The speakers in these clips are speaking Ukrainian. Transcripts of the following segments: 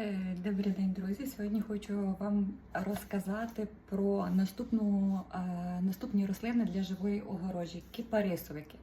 Е, Добрий день, друзі. Сьогодні хочу вам розказати про наступну, е, наступні рослини для живої огорожі кіпарисовики.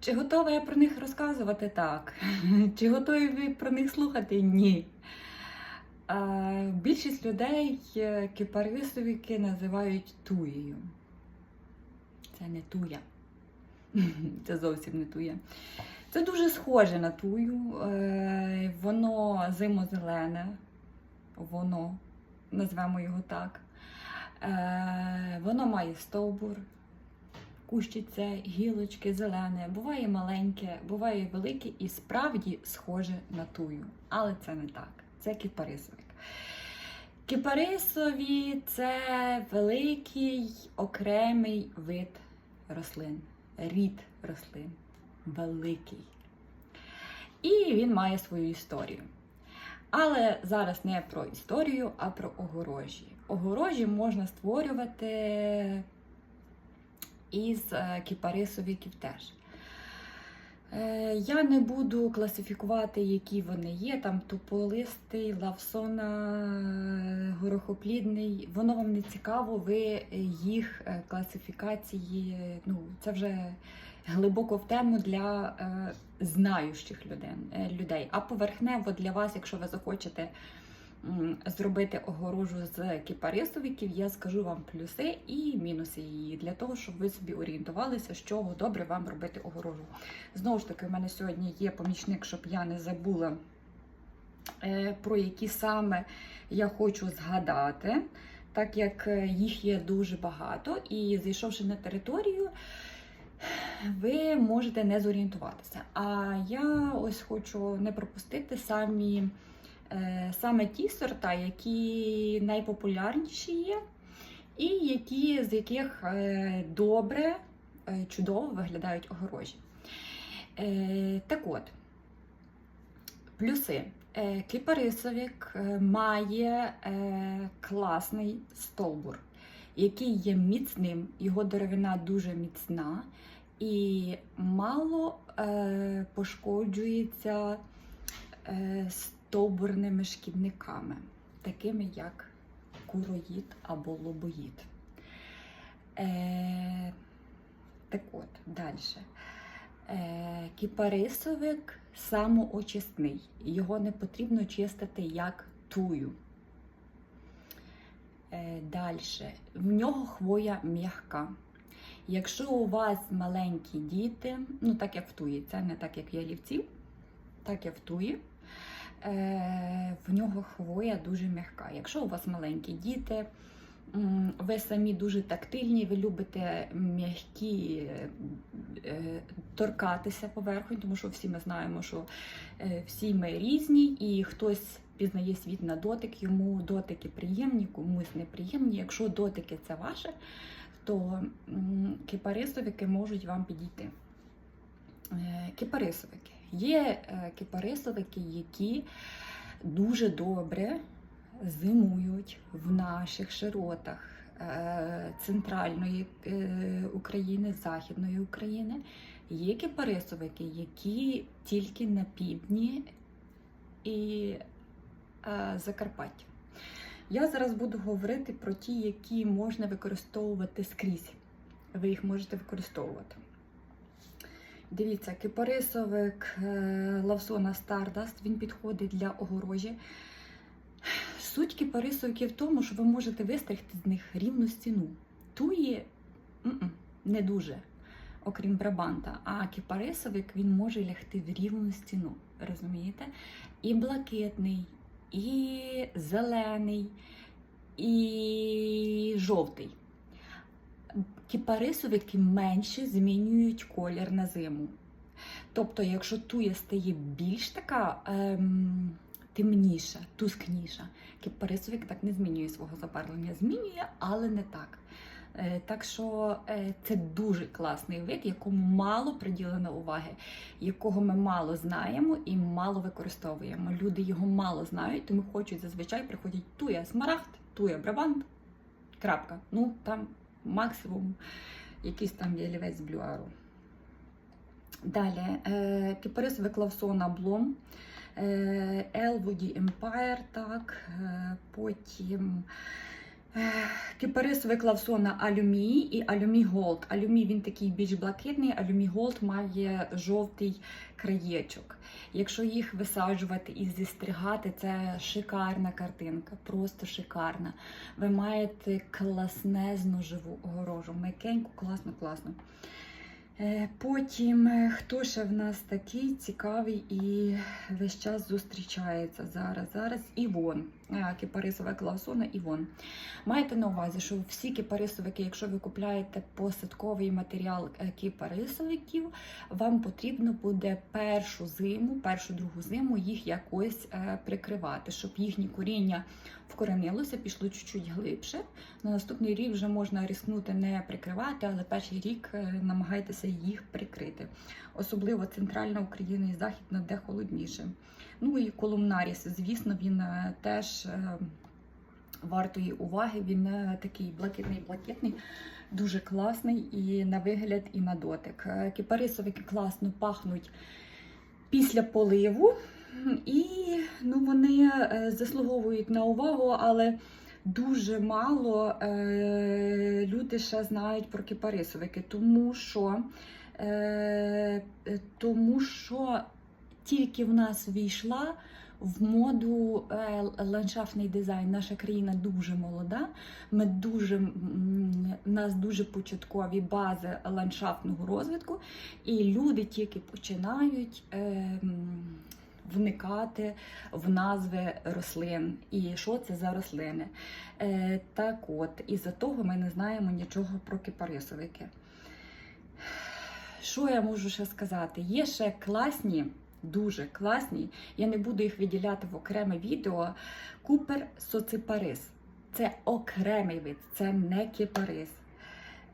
Чи готова я про них розказувати? Так. Чи готові ви про них слухати? Ні. Е, Більшість людей кіпарисовики називають туєю. Це не туя. Це зовсім не туя. Це дуже схоже на тую. Е, Воно зимозелене, воно, назвемо його так. Е, Воно має стовбур, кущиця, гілочки зелене, буває маленьке, буває велике і справді схоже на тую. Але це не так. Це кіпарисовик. Кіпарисові це великий окремий вид рослин, рід рослин. Великий. І він має свою історію. Але зараз не про історію, а про огорожі. Огорожі можна створювати із е, кіпарисовиків теж. Е, Я не буду класифікувати, які вони є. Там туполистий, лавсона, горохоплідний. Воно вам не цікаво, ви їх е, класифікації, ну, це вже глибоко в тему для е, знаючих людей, е, людей. А поверхнево для вас, якщо ви захочете м, зробити огорожу з кіпарисовиків, я скажу вам плюси і мінуси її, для того, щоб ви собі орієнтувалися, з чого добре вам робити огорожу. Знову ж таки, у мене сьогодні є помічник, щоб я не забула, е, про які саме я хочу згадати, так як е, їх є дуже багато, і зайшовши на територію, ви можете не зорієнтуватися. А я ось хочу не пропустити самі, е, саме ті сорта, які найпопулярніші є, і які, з яких е, добре, е, чудово виглядають огорожі. Так от, плюси. Кипарисовик має класний стовбур, який є міцним, його деревина дуже міцна і мало е, пошкоджується е, стовбурними шкідниками, такими як куроїд або лобоїд. Е, так от, далі. Е, кіпарисовик самоочисний. Його не потрібно чистити як тую. Е, далі. В нього хвоя м'яка. Якщо у вас маленькі діти, ну так як в туї, це не так, як ялівців, так як в туї, е, в нього хвоя дуже м'яка. Якщо у вас маленькі діти, ви самі дуже тактильні, ви любите м'які е, торкатися поверхонь, тому що всі ми знаємо, що всі ми різні, і хтось пізнає світ на дотик, йому дотики приємні, комусь неприємні. Якщо дотики це ваше, то кипарисовики можуть вам підійти. Е, Кипарисовики. Є е, кипарисовики, які дуже добре зимують в наших широтах е, центральної України, Західної України. Є кипарисовики, які тільки на півдні і Закарпаття. Я зараз буду говорити про ті, які можна використовувати скрізь. Ви їх можете використовувати. Дивіться, кипарисовик е, Лавсона Stardust, він підходить для огорожі. Суть кипарисовиків в тому, що ви можете вистригти з них рівну стіну. Туї не дуже, окрім брабанта. А кипарисовик він може лягти в рівну стіну. Розумієте? І блакитний, і зелений, і жовтий. Кіпарисовики менше змінюють колір на зиму. Тобто, якщо туя стає більш така ем, темніша, тускніша, кіпарисовик так не змінює свого забарвлення. Змінює, але не так. Е, Так що е, це дуже класний вид, якому мало приділено уваги, якого ми мало знаємо і мало використовуємо. Люди його мало знають, тому хочуть зазвичай приходять туя смарагд, туя брабант, крапка. Ну там максимум якийсь там ялівець блюару. Далі, е, кипарисовик Лавсона Блом. Е, Elwoody Empire, так, потім е, кипарисовий клавсона Алюмій і Алюмій Голд. Алюмій він такий більш блакитний, Алюмій Голд має жовтий краєчок. Якщо їх висаджувати і зістригати, це шикарна картинка, просто шикарна. Ви маєте класнезну живу огорожу, м'якеньку, класно, класно. Е, Потім, е, хто ще в нас такий цікавий і весь час зустрічається зараз. Зараз Івон, Е, кипарисова клаусона Івон. Маєте на увазі, що всі кипарисовики, якщо ви купляєте посадковий матеріал е, кипарисовиків, вам потрібно буде першу зиму, першу другу зиму їх якось е, прикривати, щоб їхнє коріння вкоренилося, пішло чуть-чуть глибше. На наступний рік вже можна рискнути не прикривати, але перший рік намагайтеся їх прикрити. Особливо центральна Україна і західна, де холодніше. Ну і колумнаріс, звісно, він е, теж е, вартої уваги. Він е, такий блакитний-блакитний, дуже класний і на вигляд, і на дотик. Кипарисовики класно пахнуть після поливу, і ну, вони заслуговують на увагу, але дуже мало е, люди ще знають про кипарисовики, тому що, е, тому що тільки в нас війшла в моду е, ландшафтний дизайн. Наша країна дуже молода. Ми дуже у нас дуже початкові бази ландшафтного розвитку, і люди тільки починають. Е, Вникати в назви рослин і що це за рослини. Е, так от, із-за того ми не знаємо нічого про кипарисовики. Що я можу ще сказати? Є ще класні, дуже класні, я не буду їх виділяти в окреме відео. Купер соципарис. Це окремий вид, це не кипарис.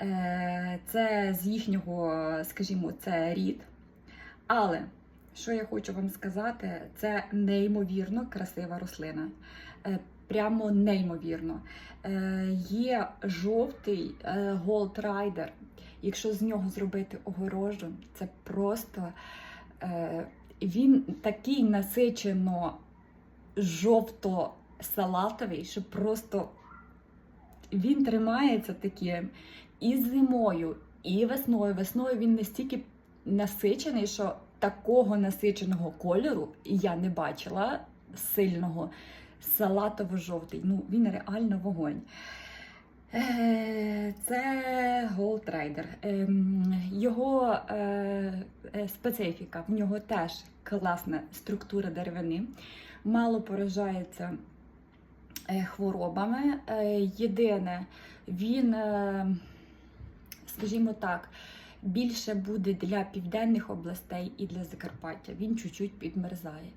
Е, Це з їхнього, скажімо, це рід. Але що я хочу вам сказати, це неймовірно красива рослина. Е, Прямо неймовірно. Е, Є жовтий Gold Rider. Якщо з нього зробити огорожу, це просто він такий насичено жовто-салатовий, що просто він тримається таким і зимою, і весною. Весною він настільки насичений, що такого насиченого кольору я не бачила сильного. Салатово-жовтий. Ну, він реально вогонь. Е, Це Rider. Ем, Його е, е, специфіка, в нього теж класна структура деревини, мало поражається хворобами. Єдине, він, скажімо так, більше буде для південних областей і для Закарпаття. Він чуть-чуть підмерзає.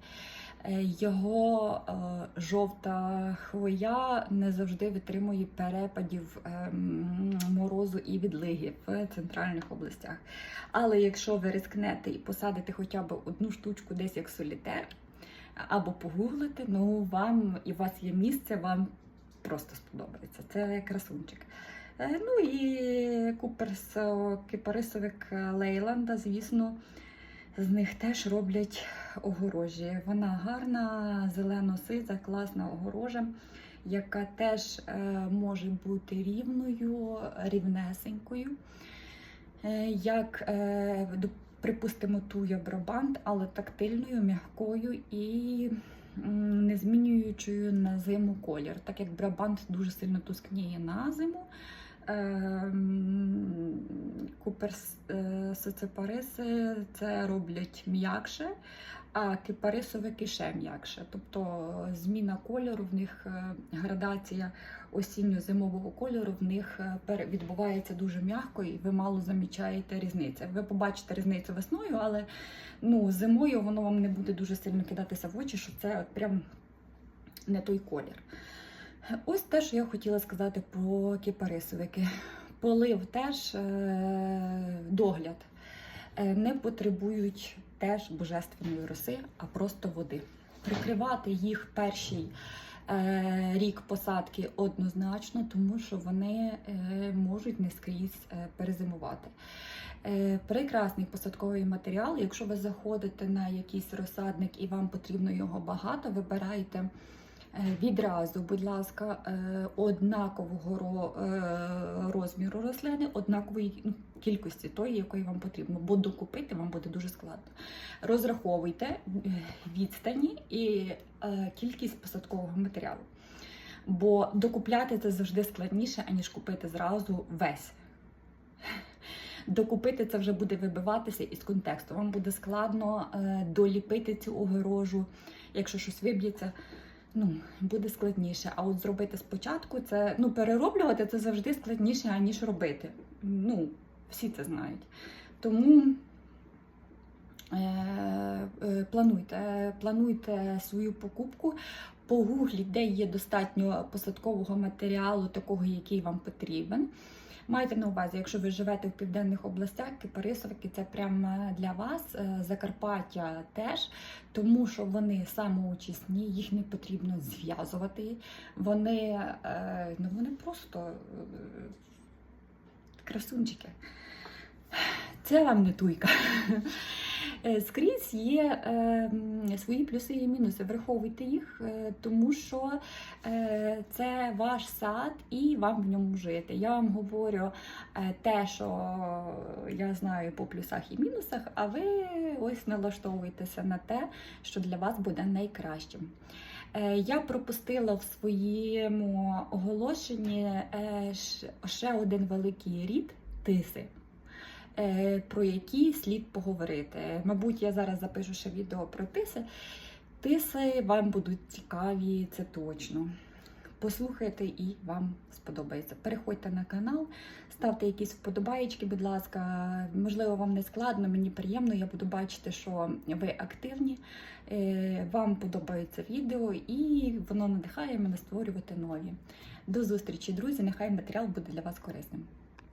Е, Його е, жовта хвоя не завжди витримує перепадів ем, морозу і відлиги в центральних областях. Але якщо ви рискнете і посадите хоча б одну штучку десь як солітер, або погуглите, ну вам і у вас є місце, вам просто сподобається. Це красунчик. Е, Ну і куперс кипарисовик Лейланда, звісно, з них теж роблять огорожі. Вона гарна, зелено-сиза, класна огорожа, яка теж е, може бути рівною, рівнесенькою. Е, як, е, припустимо, туя брабант, але тактильною, м'якою і не змінюючою на зиму колір, так як брабант дуже сильно тускніє на зиму. Ем, Куперс е, це роблять м'якше, а кипарисовики ще м'якше. Тобто зміна кольору в них е, градація осінньо-зимового кольору в них е, відбувається дуже м'яко, і ви мало замічаєте різницю. Ви побачите різницю весною, але ну, зимою воно вам не буде дуже сильно кидатися в очі, що це от прям не той колір. Ось те, що я хотіла сказати про кипарисовики. Полив теж е, догляд. Е, Не потребують теж божественної роси, а просто води. Прикривати їх перший е, рік посадки однозначно, тому що вони можуть не скрізь перезимувати. Прекрасний посадковий матеріал. Якщо ви заходите на якийсь розсадник і вам потрібно його багато, вибирайте відразу, будь ласка, е, однакового е, розміру рослини, однакової ну, кількості тої, якої вам потрібно, бо докупити вам буде дуже складно. Розраховуйте е, відстані і е, кількість посадкового матеріалу. Бо докупляти це завжди складніше, аніж купити зразу весь. Докупити це вже буде вибиватися із контексту. Вам буде складно е, доліпити цю огорожу, якщо щось виб'ється. Ну, буде складніше. А от зробити спочатку це ну, перероблювати це завжди складніше, аніж робити. Ну, всі це знають. Тому е, е, плануйте, плануйте свою покупку. Погугліть, де є достатньо посадкового матеріалу, такого, який вам потрібен. Майте на увазі, якщо ви живете в південних областях, кипарисовики це прямо для вас. Е, Закарпаття теж, тому що вони самоочисні, їх не потрібно зв'язувати. Вони, е, ну, вони просто е, красунчики. Це вам не туйка. Е, Скрізь є е, свої плюси і мінуси. Враховуйте їх, е, тому що е, це ваш сад і вам в ньому жити. Я вам говорю те, що я знаю по плюсах і мінусах, а ви ось налаштовуєтеся на те, що для вас буде найкращим. Я пропустила в своєму оголошенні ще один великий рід тиси про які слід поговорити. Мабуть, я зараз запишу ще відео про тиси. Тиси вам будуть цікаві, це точно. Послухайте і вам сподобається. Переходьте на канал, ставте якісь вподобаєчки, будь ласка. Можливо, вам не складно, мені приємно. Я буду бачити, що ви активні, е, вам подобається відео, і воно надихає мене створювати нові. До зустрічі, друзі! Нехай матеріал буде для вас корисним.